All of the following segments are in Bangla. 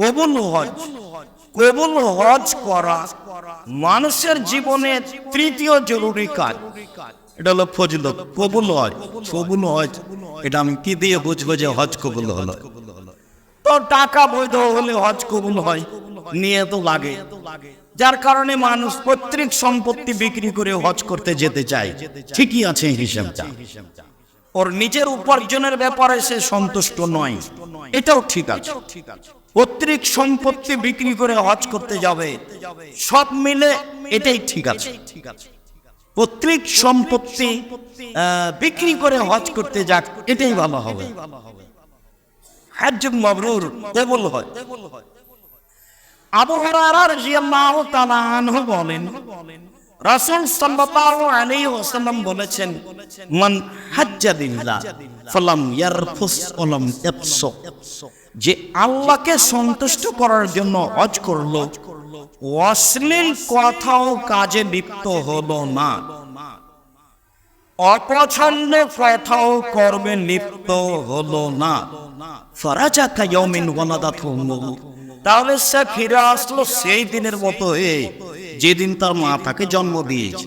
কবুল হজ কবুল হজ করা মানুষের জীবনে তৃতীয় জরুরি কাজ। এটা হলো ফজিলত, কবুল হজ কবুল হজ। এটা আমি কি দিয়ে বুঝব যে হজ কবুল হলো? তো টাকা বৈধ হলে হজ কবুল হয় নিয়ে তো লাগে। যার কারণে মানুষ পৈতৃক সম্পত্তি বিক্রি করে হজ করতে যেতে চায়। ঠিকই আছে হিসাবটা। ওর নিজের উপার্জনের ব্যাপারে সে সন্তুষ্ট নয়। এটাও ঠিক আছে। পৈতৃক সম্পত্তি বিক্রি করে হজ করতে যাবে। সব মিলে এটাই ঠিক আছে। সম্পত্তি বিক্রি করে হজ করতে যাক, এটাই ভালো হবে। হজ হয়। তাআলা বলেন, রাসূল সাল্লাল্লাহু আলাইহি ওয়াসাল্লাম বলেছেন, মান হাজ্জা যে আল্লাহকে সন্তুষ্ট করার জন্য হজ করল, অশ্লীল কথা ও কাজে লিপ্ত হলো না। অপছন্দ কথাও কর্মে লিপ্ত হলো না। তাহলে সে ফিরে আসলো সেই দিনের মতো যেদিন তার মা তাকে জন্ম দিয়েছে।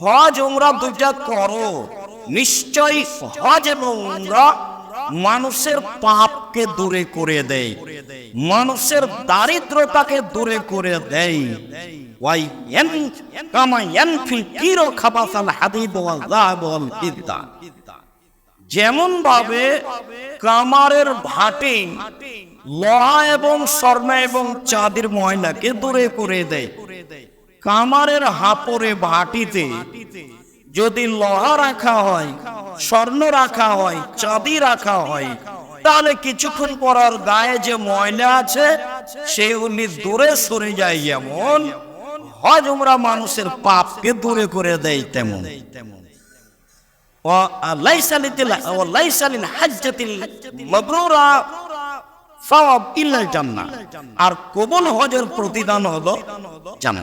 হজ উমরা দুটা করো। নিশ্চয়ই হজ এবং উমরা মানুষের পাপকে দূরে করে দেয়। মানুষের দারিদ্রতাকে দূরে করে দেয়। যেমন ভাবে কামারের ভাটে লোহা এবং স্বর্ণ এবং চাঁদের ময়লাকে দূরে করে দেয়। কামারের হাপরে ভাটিতে যদি লোহা রাখা হয়, স্বর্ণ রাখা হয়, চাঁদি রাখা হয়, তাহলে কিছুক্ষণ পর গায়ে যে ময়লা আছে, সে উনি দূরে সরে যায় যেমন হজ উমরা মানুষের পাপকে দূরে করে দেয় তেমন। আর কবল হজের প্রতিদান হলো জানা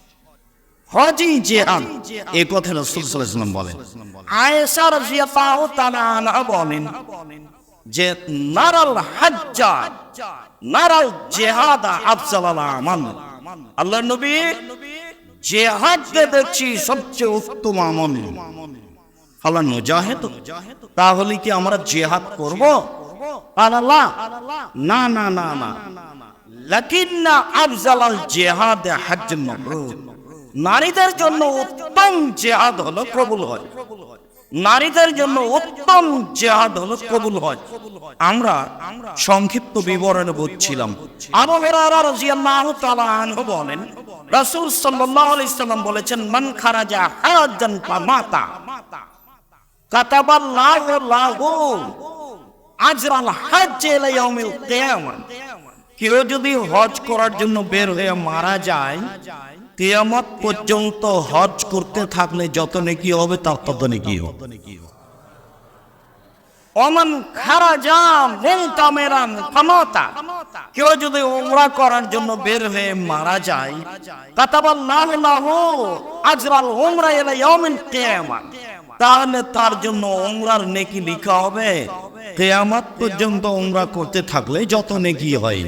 হজই জেহাদ এই কথা রাসূল ওয়াসাল্লাম বলেন। আয়েশা রাদিয়াল্লাহু তাআলা আনহা বলেন যে নারাল হাজ্জা নারাল জেহাদ আফজাল আমাল। আল্লাহ নবী জেহাদকে দেখছি সবচেয়ে উত্তম আমল। আল্লাহ তাহলে কি আমরা জেহাদ করব? আল্লাহ না না না না। লাকিন্না আফজালাল জেহাদ হজ মাবরুর নারীদের জন্য উত্তম জেহাদ হলো কবুল হয়। নারীদের জন্য উত্তম জেহাদ হলো কবুল হয়। আমরা সংক্ষিপ্ত বিবরণে বুঝছিলাম। রাদিয়াল্লাহু তাআলা বলেন, রাসূল সাল্লাল্লাহু আলাইহি সাল্লাম বলেছেন, মান খারাজা হাজ্জান ফামাতা, কাতাবাল্লাহু লাহু আজরাল হজ্জ ইলা ইয়াউমিল কেউ যদি হজ করার জন্য বের হয়ে মারা যায় কিয়ামত পর্যন্ত হজ করতে থাকলে যত নেকি হবে, তার তত নেকি হবে। অমান ফামাতা। কেউ যদি উমরা করার জন্য বের হয়ে মারা যায় কাতাবাল্লাহু লাহু আজরাল উমরা তাহলে তার জন্য ওমরার নেকি লিখা হবে, কেয়ামাত পর্যন্ত ওমরা করতে থাকলে যত নেকি হয়।